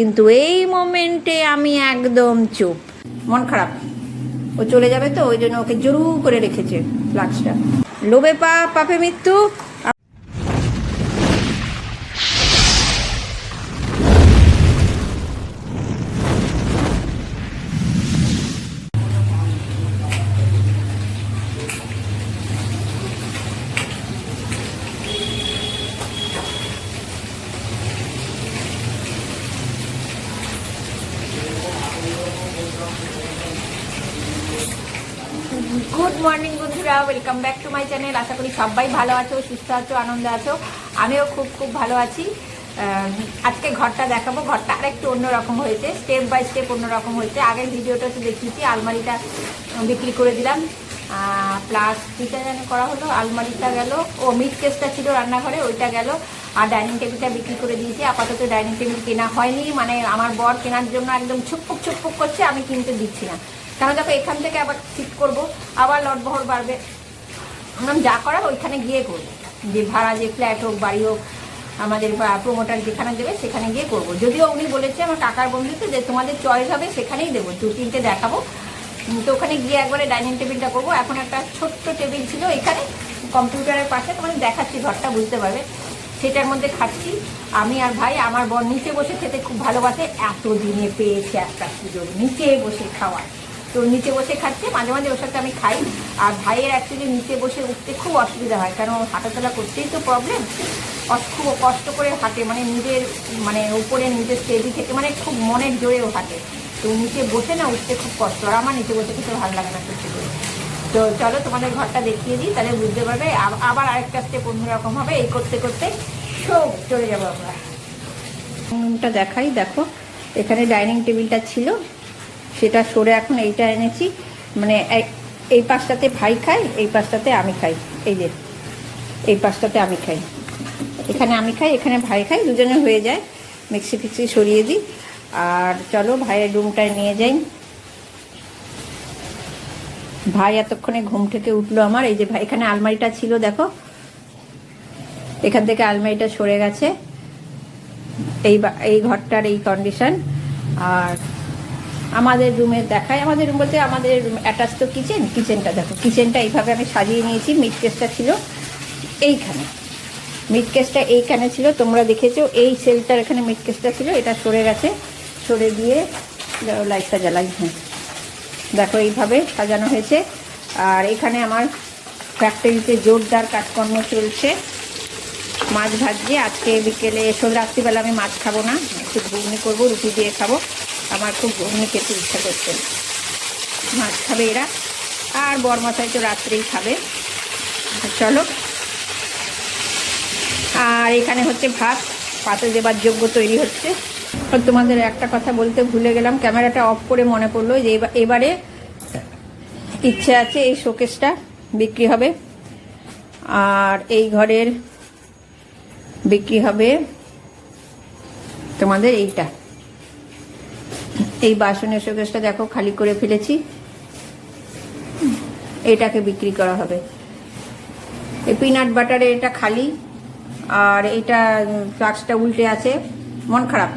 কিন্তু এই মোমেন্টে আমি একদম চুপ। মন খারাপ। ও চলে যাবে তো, ওই জন্য ওকে জরু করে রেখেছে ফ্লাক্সটা লোভে পা, পাপে মৃত্যু গুড মর্নিং বন্ধুরা। Welcome back to my channel আশা করি সবাই ভালো আছো, সুস্থ আছো, আনন্দে আছো। আমিও খুব খুব ভালো আছি। আজকে ঘরটা দেখাবো। ঘরটা আরেকটু অন্যরকম হয়েছে। স্টেপ বাই স্টেপ অন্যরকম হয়েছে। আগের ভিডিওটা তো দেখিয়েছি, আলমারিটা বিক্রি করে দিলাম। প্লাস কিটা যেন করা হলো? আলমারিটা গেল। ও মিট কেসটা ছিল রান্নাঘরে, ওইটা গেল। আর ডাইনিং টেবিলটা বিক্রি করে দিয়েছি। আপাতত ডাইনিং টেবিল কেনা হয়নি। মানে আমার বর কেনার জন্য একদম ছুকপুক ছুকপুক করছে, আমি কিনতে দিচ্ছি না। কারণ দেখো, এখান থেকে আবার ঠিক করব, আবার লটবহর বাড়বে। আমরা যা করার ওইখানে গিয়ে করব। যে ভাড়া, যে ফ্ল্যাট হোক, বাড়ি হোক, আমাদের প্রোমোটার যেখানে দেবে, সেখানে গিয়ে করব। যদিও উনি বলেছে আমার কাকার বন্ধুতে যে তোমাদের চয়েস হবে, সেখানেই দেবো। দু, তিনটে দেখাবো। তো ওখানে গিয়ে একবারে ডাইনিং টেবিলটা করব। এখন একটা ছোট্ট টেবিল ছিল এখানে, কম্পিউটারের পাশে। তোমাদের দেখাচ্ছি, ঘরটা বুঝতে পারবে। সেটার মধ্যে খাচ্ছি। আমি আর ভাই, আমার বর নিচে বসে খেতে খুব ভালোবাসে। এত দিনে পেয়েছে একটা সুযোগ, নিচে বসে খাওয়ার। তো নিচে বসে খাচ্ছে, মাঝে মাঝে ওর সাথে আমি খাই। আর ভাইয়ের অ্যাকচুয়ালি নিচে বসে উঠতে খুব অসুবিধা হয়, কারণ হাঁটাচলা করতেই তো প্রবলেম খুব কষ্ট করে হাঁটে মানে নিজের মানে উপরে নিজের স্টেজি থেকে মানে খুব মনের জোরেও হাঁটে। তো নিচে বসে না উঠতে খুব কষ্ট, আর আমার নিচে বসে কিছু ভালো লাগে না সত্যি করে। তো চলো তোমাদের ঘরটা দেখিয়ে দিই, তাহলে বুঝতে পারবে, আব- আবার আরেকটা স্টেপ অন্যরকম হবে, এই করতে করতে সব চলে যাব আমরা। রুমটা দেখাই, দেখো, এখানে ডাইনিং টেবিলটা ছিল। সেটা সরে এখন এইটা এনেছি। মানে এই- পাশটাতে ভাই খায়, এই পাশটাতে আমি খাই। এই যে, এই পাশটাতে আমি খাই। এখানে আমি খাই, এখানে ভাই খাই দুজনে হয়ে যায়। মিক্সি ফিক্সি সরিয়ে দিই। আর চলো ভাইয়ের রুমটায় নিয়ে যাই। ভাই এতক্ষণে ঘুম থেকে উঠল আমার। এই যে ভাই, এখানে আলমারিটা ছিল, দেখো। এখান থেকে আলমারিটা সরে গেছে। এই এই ঘরটার এই কন্ডিশন আর আমাদের রুমে দেখায়। আমাদের রুম বলতে আমাদের অ্যাটাচ তো কিচেন কিচেনটা দেখো। কিচেনটা এইভাবে আমি সাজিয়ে নিয়েছি মিট কেসটা ছিল এইখানে। মিট কেসটা এইখানে ছিল, তোমরা দেখেছ, এই সেলটার এখানে মিট কেসটা ছিল, এটা সরে গেছে। সরে দিয়ে লাইটটা জ্বালাই হ্যাঁ। দেখো, এইভাবে সাজানো হয়েছে। আর এখানে আমার ফ্যাক্টরিতে জোরদার কাজকর্ম চলছে। মাছ ভাজছি। আজকে বিকেলে এসব রাত্রিবেলা আমি মাছ খাব না। একটু ঘুগনি করব, রুটি দিয়ে খাব। আমার খুব ঘুগনি খেতে ইচ্ছা করছে মাছ খাবে এরা, আর বরমাথায় তো রাত্রেই খাবে। চলো। আর এখানে হচ্ছে ভাত, পাতে দেবার যোগ্য তৈরি হচ্ছে। তোমাদের একটা কথা বলতে ভুলে গেলাম, ক্যামেরাটা অফ করে মনে পড়ল যে এবা- এবারে ইচ্ছে আছে এই শোকেসটা বিক্রি হবে। আর এই ঘরের বিক্রি হবে তোমাদের এইটা। এই বাসনের শোকেসটা দেখো, খালি করে ফেলেছি। এটাকে বিক্রি করা হবে। এই পিনাট বাটারে এটা খালি, আর এটা ফ্লাক্সটা উল্টে আছে। মন খারাপ।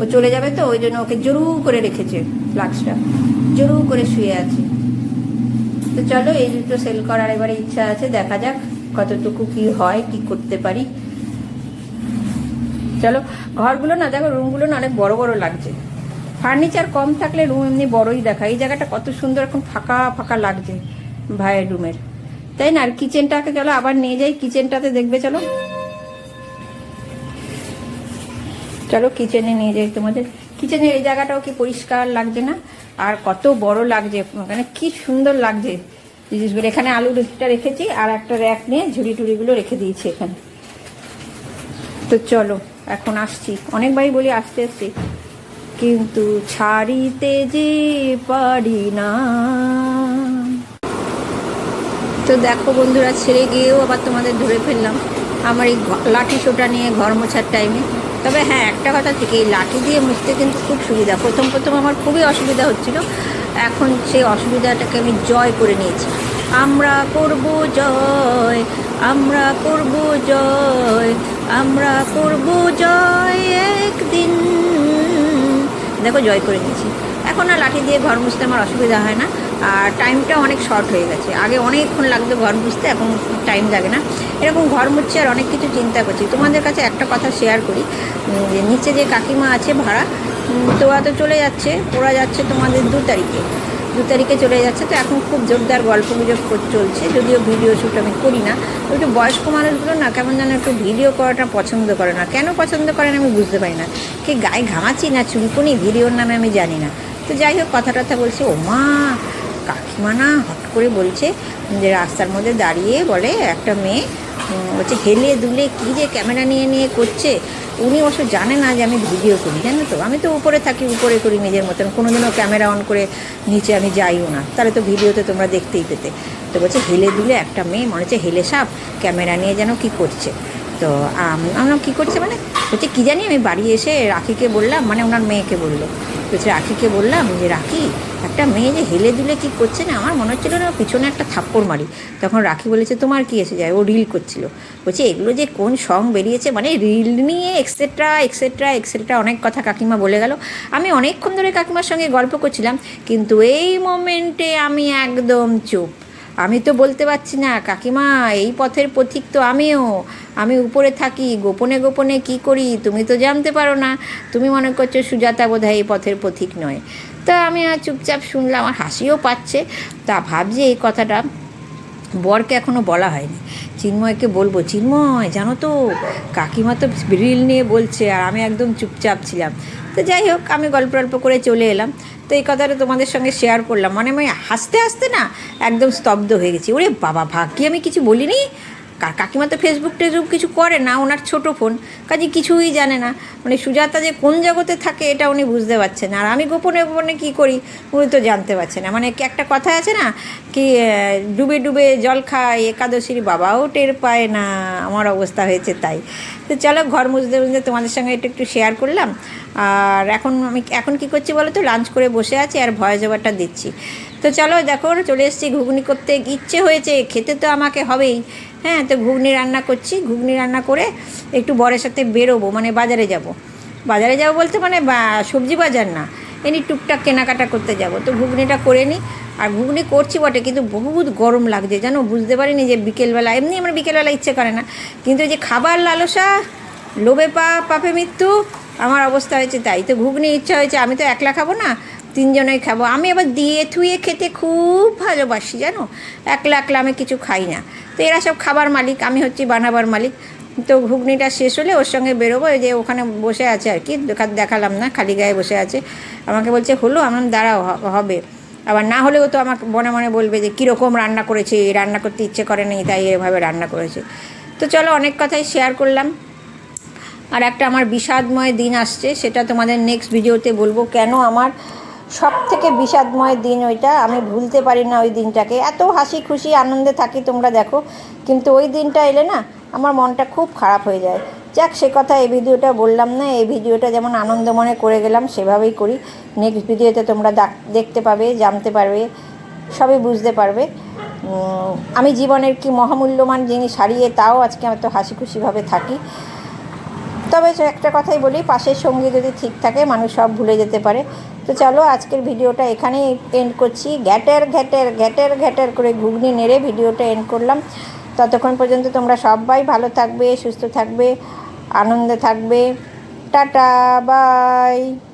ও চলে যাবে তো, ওই জন্য ওকে জরু করে রেখেছে ফ্লাক্সটা জরু করে শুয়ে আছে। তো চলো, এই দুটো সেল করার এবারে ইচ্ছা আছে, দেখা যাক কতটুকু কি হয়, কি করতে পারি। চলো, ঘরগুলো না, দেখো রুমগুলো না অনেক বড় বড় লাগছে। ফার্নিচার কম থাকলে রুম এমনি বড়ই দেখা। এই জায়গাটা কত সুন্দর, এখন ফাঁকা ফাঁকা লাগছে ভাইয়ের রুমের তাই না? আর কিচেনটাকে চলো আবার নিয়ে যাই কিচেনটাতে দেখবে, চলো। চলো কিচেনে নিয়ে যাই তোমাদের। কিচেনের এই জায়গাটাও কি পরিষ্কার লাগছে না? আর কত বড় লাগছে মানে কি সুন্দর লাগছে। জিনিসগুলো এখানে আলু রুটিটা রেখেছি, আর একটা র্যাক নিয়ে ঝুড়ি টুড়িগুলো রেখে দিয়েছি এখানে। তো চলো, এখন আসছি। অনেকবারই বলি, আসতে আসছি কিন্তু ছাড়িতে যে পারি না। তো দেখো বন্ধুরা, ছেড়ে গিয়েও আবার তোমাদের ধরে ফেললাম। আমার এই লাঠি শোটা নিয়ে ঘর মোছার টাইমে তবে হ্যাঁ একটা কথা ঠিক, এই লাঠি দিয়ে মুছতে কিন্তু খুব সুবিধা। প্রথম প্রথম আমার খুবই অসুবিধা হচ্ছিল। এখন সেই অসুবিধাটাকে আমি জয় করে নিয়েছি। আমরা করব জয়, আমরা করব জয়, আমরা করব জয় একদিন। দেখো, জয় করে নিয়েছি। এখন আর লাঠি দিয়ে ঘর মুছতে আমার অসুবিধা হয় না। আর টাইমটা অনেক শর্ট হয়ে গেছে। আগে অনেকক্ষণ লাগতো ঘর মুছতে, এখন টাইম লাগে না। এরকম ঘর মুছছে আর অনেক কিছু চিন্তা করছি। তোমাদের কাছে একটা কথা শেয়ার করি যে নিচে যে কাকিমা আছে ভাড়া তো তো চলে যাচ্ছে, ওরা যাচ্ছে তোমাদের দু তারিখে। দু তারিখে চলে যাচ্ছে, তো এখন খুব জোরদার গল্প গুজব চলছে, যদিও ভিডিও শ্যুট আমি করি না। তো একটু বয়স্ক মানুষগুলো না কেমন যেন একটু ভিডিও করাটা পছন্দ করে না। কেন পছন্দ করে না আমি বুঝতে পারি না। কি গায়ে ঘামাচ্ছি না চুলকুনি? ভিডিওর নামে আমি জানি না। তো যাই হোক, কথা টথা বলছে, ও মা, কাকিমা না হট করে বলছে যে রাস্তার মধ্যে দাঁড়িয়ে বলে একটা মেয়ে হচ্ছে হেলে দুলে কী যে ক্যামেরা নিয়ে নিয়ে করছে? উনি অবশ্য জানে না যে আমি ভিডিও করি, জানো তো? আমি তো উপরে থাকি, উপরে করি নিজের মতন। কোনোদিনও ক্যামেরা অন করে নিচে আমি যাইও না। তাহলে তো ভিডিওতে তোমরা দেখতেই পেতে। তো বলছে, হেলে দুলে একটা মেয়ে, মনে হচ্ছে হেলে সাপ, ক্যামেরা নিয়ে যেন কি করছে? তো আম- আমরা কী করছে মানে? হচ্ছে কী জানি আমি বাড়ি এসে রাখিকে বললাম মানে ওনার মেয়েকে বলল। বলছে রাখিকে বললাম, যে রাখি, একটা মেয়ে যে হেলে দুলে কী করছে না, আমার মনে হচ্ছিল না পিছনে একটা থাপ্পড় মারি। তখন রাখি বলেছে, তোমার কি এসে যায়? ও রিল করছিল। বলছে, এগুলো যে কোন সং বেরিয়েছে মানে রিল নিয়ে এক্সেট্রা এক্সেট্রা এক্সেট্রা অনেক কথা কাকিমা বলে গেল। আমি অনেকক্ষণ ধরে কাকিমার সঙ্গে গল্প করছিলাম, কিন্তু এই মোমেন্টে আমি একদম চুপ। আমি তো বলতে পারছি না, কাকিমা, এই পথের পথিক তো আমিও। আমি উপরে থাকি, গোপনে গোপনে কি করি, তুমি তো জানতে পারো না। তুমি মনে করছ সুজাতা বোধহয় এই পথের পথিক নয়। তা আমি আর চুপচাপ শুনলাম আমার হাসিও পাচ্ছে। তা ভাবছি এই কথাটা বরকে এখনও বলা হয়নি। চিন্ময়কে বলব, চিন্ময়, জানো তো, কাকিমা তো রিল নিয়ে বলছে আর আমি একদম চুপচাপ ছিলাম। তো যাই হোক, আমি গল্প গল্প করে চলে এলাম। তো এই কথাটা তোমাদের সঙ্গে শেয়ার করলাম। মানে আমি হাসতে হাসতে না একদম স্তব্ধ হয়ে গেছি। ওরে বাবা, ভাগ্যে আমি কিছু বলিনি? কাকিমা তো ফেসবুক টেসবুক কিছু করে না, ওনার ছোট ফোন কাজে কিছুই জানে না। মানে সুজাতা যে কোন জগতে থাকে এটা উনি বুঝতে পারছেন আর আমি গোপনে গোপনে কী করি, উনি তো জানতে পারছে না। মানে একটা কথা আছে না, কি ডুবে ডুবে জল খায়, একাদশীর বাবাও টের পায় না, আমার অবস্থা হয়েছে তাই। তো চলো ঘর মুছতে মুছতে তোমাদের সঙ্গে একটু একটু শেয়ার করলাম। আর এখন আমি এখন কি করছি বলো তো? লাঞ্চ করে বসে আছি আর ভয়েস ওভারটা দিচ্ছি। তো চলো দেখো, চলে এসেছি, ঘুগনি করতে। ইচ্ছে হয়েছে, খেতে তো আমাকে হবেই। হ্যাঁ তো ঘুগনি রান্না করছি। ঘুগনি রান্না করে একটু বরের সাথে বেরোবো মানে বাজারে যাব। বাজারে যাব বলতে মানে বা- সবজি বাজার না এমনি টুকটাক কেনাকাটা করতে যাব। তো ঘুগনিটা করে নিই। আর ঘুগনি করছি বটে, কিন্তু বহুত গরম লাগছে, জানো? বুঝতে পারিনি যে বিকেলবেলা, এমনি আমার বিকেলবেলা ইচ্ছে করে না। কিন্তু যে খাবার লালসা, লোভে পা, পাপে মৃত্যু, আমার অবস্থা হয়েছে তাই। তো ঘুগনি ইচ্ছা হয়েছে, আমি তো একলা খাব না তিনজনেই খাব। আমি আবার দিয়ে থুয়ে খেতে খুব ভালোবাসি, জানো? একলা একলা আমি কিছু খাই না। তো এরা সব খাবার মালিক, আমি হচ্ছি বানাবার মালিক। তো ঘুগনিটা শেষ হলে ওর সঙ্গে বেরোবো যে ওখানে বসে আছে আর কি, দেখা- দেখালাম না, খালি গায়ে বসে আছে। আমাকে বলছে, হলো, আমার দাঁড়াও হবে। আবার না হলেও তো আমাকে মনে মনে বলবে যে, কীরকম রান্না করেছে? রান্না করতে ইচ্ছে করে নেই, তাই এভাবে রান্না করেছে। তো চলো, অনেক কথাই শেয়ার করলাম। আর একটা আমার বিষাদময় দিন আসছে, সেটা তোমাদের নেক্সট ভিডিওতে বলব, কেন আমার সব থেকে বিষাদময় দিন ওইটা, আমি ভুলতে পারি না ওই দিনটাকে। এত হাসি খুশি, আনন্দে থাকি তোমরা দেখো, কিন্তু ওই দিনটা এলে না, আমার মনটা খুব খারাপ হয়ে যায়। যাক, সে কথা এই ভিডিওটা বললাম না, এই ভিডিওটা যেমন আনন্দ মনে করে গেলাম, সেভাবেই করি। নেক্সট ভিডিওতে তোমরা দেখতে পাবে, জানতে পারবে, সবই বুঝতে পারবে। আমি জীবনের কি মহামূল্যবান জিনিস হারিয়ে তাও আজকে আমি তো হাসি খুশিভাবে থাকি। তবে একটা কথাই বলি, পাশের সঙ্গী যদি ঠিক থাকে, মানুষ সব ভুলে যেতে পারে। তো চলো, আজকের ভিডিওটা এখানেই এন্ড করছি। ঘ্যাটের ঘ্যাটের ঘ্যাটের ঘ্যাটের করে ঘুগনি নেড়ে ভিডিওটা এন্ড করলাম। ততক্ষণ পর্যন্ত তোমরা সবাই ভালো থাকবে, সুস্থ থাকবে, আনন্দে থাকবে। Tata, bye.